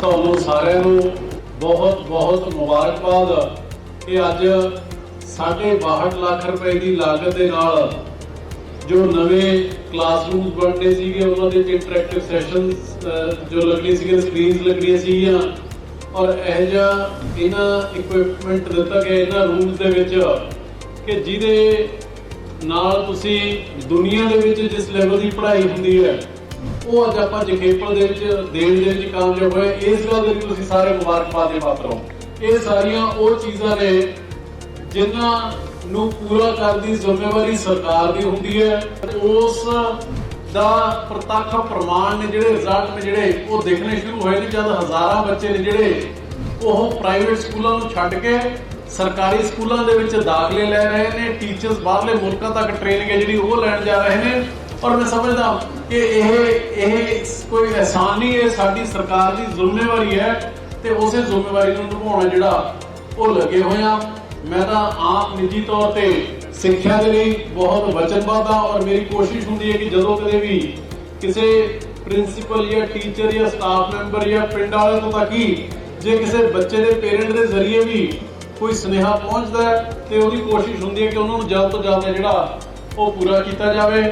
ਤੁਹਾਨੂੰ ਸਾਰਿਆਂ ਨੂੰ ਬਹੁਤ ਬਹੁਤ ਮੁਬਾਰਕਬਾਦ ਕਿ ਅੱਜ ਸਾਢੇ 62 ਲੱਖ ਰੁਪਏ ਦੀ ਲਾਗਤ ਦੇ ਨਾਲ ਜੋ ਨਵੇਂ ਕਲਾਸਰੂਮਸ ਬਣਨੇ ਸੀਗੇ, ਉਹਨਾਂ ਦੇ ਇੰਟਰੈਕਟਿਵ ਸੈਸ਼ਨਸ ਜੋ ਲੱਗਣੇ ਸੀਗੇ ਸਕਰੀਨਸ ਲੱਗਣੀਆਂ ਸੀਗੀਆਂ। ਔਰ ਇਹ ਜਿਹਾ ਇਹਨਾਂ ਇਕਵਿਪਮੈਂਟ ਦਿੱਤਾ ਗਿਆ ਇਹਨਾਂ ਰੂਮਸ ਦੇ ਵਿੱਚ ਕਿ ਜਿਹਦੇ ਨਾਲ ਤੁਸੀਂ ਦੁਨੀਆ ਦੇ ਵਿੱਚ ਜਿਸ ਲੈਵਲ ਦੀ ਪੜ੍ਹਾਈ ਹੁੰਦੀ ਹੈ ਉਹ ਅੱਜ ਆਪਾਂ ਜਖੇਪਲ ਦੇ ਵਿੱਚ, ਦੇਣ ਦੇ ਵਿੱਚ ਕਾਮਯਾਬ ਹੋਏ ਇਸ ਗੱਲ ਦੇ ਤੁਸੀਂ ਸਾਰੇ ਮੁਬਾਰਕਬਾਦ ਦੇ ਪਾਤਰ ਹੋ। ਇਹ ਸਾਰੀਆਂ ਉਹ ਚੀਜ਼ਾਂ ਨੇ ਜਿਨ੍ਹਾਂ ਨੂੰ ਪੂਰਾ ਕਰਨ ਦੀ ਜ਼ਿੰਮੇਵਾਰੀ ਸਰਕਾਰ ਦੀ ਹੁੰਦੀ ਹੈ ਉਸ ਦਾ ਪ੍ਰਤੱਖ ਪ੍ਰਮਾਣ ਨੇ ਜਿਹੜੇ ਰਿਜ਼ਲਟ ਨੇ ਜਿਹੜੇ ਉਹ ਦੇਖਣੇ ਸ਼ੁਰੂ ਹੋਏ ਨੇ। ਜਦ ਹਜ਼ਾਰਾਂ ਬੱਚੇ ਨੇ ਜਿਹੜੇ ਉਹ ਪ੍ਰਾਈਵੇਟ ਸਕੂਲਾਂ ਨੂੰ ਛੱਡ ਕੇ ਸਰਕਾਰੀ ਸਕੂਲਾਂ ਦੇ ਵਿੱਚ ਦਾਖਲੇ ਲੈ ਰਹੇ ਨੇ। ਟੀਚਰਸ ਬਾਹਰਲੇ ਮੁਲਕਾਂ ਤੱਕ ਟ੍ਰੇਨਿੰਗ ਹੈ ਜਿਹੜੀ ਉਹ ਲੈਣ ਜਾ ਰਹੇ ਨੇ। ਔਰ ਮੈਂ ਸਮਝਦਾ ਕਿ ਇਹ ਇਹ ਕੋਈ ਅਹਿਸਾਨ ਨਹੀਂ, ਇਹ ਸਾਡੀ ਸਰਕਾਰ ਦੀ ਜ਼ਿੰਮੇਵਾਰੀ ਹੈ ਤੇ ਉਸੇ ਜ਼ਿੰਮੇਵਾਰੀ ਨੂੰ ਨਿਭਾਉਣਾ ਜਿਹੜਾ ਉਹ ਲੱਗੇ ਹੋਏ ਆ। ਮੈਂ ਤਾਂ ਆਮ ਨਿੱਜੀ ਤੌਰ ਤੇ ਸਿੱਖਿਆ ਦੇ ਲਈ ਬਹੁਤ ਵਚਨਬੱਧ ਆ ਔਰ ਮੇਰੀ ਕੋਸ਼ਿਸ਼ ਹੁੰਦੀ ਹੈ ਕਿ ਜਦੋਂ ਕਦੇ ਵੀ ਕਿਸੇ ਪ੍ਰਿੰਸੀਪਲ ਜਾਂ ਟੀਚਰ ਜਾਂ ਸਟਾਫ ਮੈਂਬਰ ਜਾਂ ਪਿੰਡ ਵਾਲੇ ਤੋਂ ਤੱਕ ਹੀ ਜੇ ਕਿਸੇ ਬੱਚੇ ਦੇ ਪੇਰੈਂਟ ਦੇ ਜ਼ਰੀਏ ਵੀ ਕੋਈ ਸੁਨੇਹਾ ਪਹੁੰਚਦਾ ਹੈ ਤੇ ਉਹਦੀ ਕੋਸ਼ਿਸ਼ ਹੁੰਦੀ ਹੈ ਕਿ ਉਹਨਾਂ ਨੂੰ ਜਲਦ ਤੋਂ ਜਲਦ ਜਿਹੜਾ ਉਹ ਪੂਰਾ ਕੀਤਾ ਜਾਵੇ।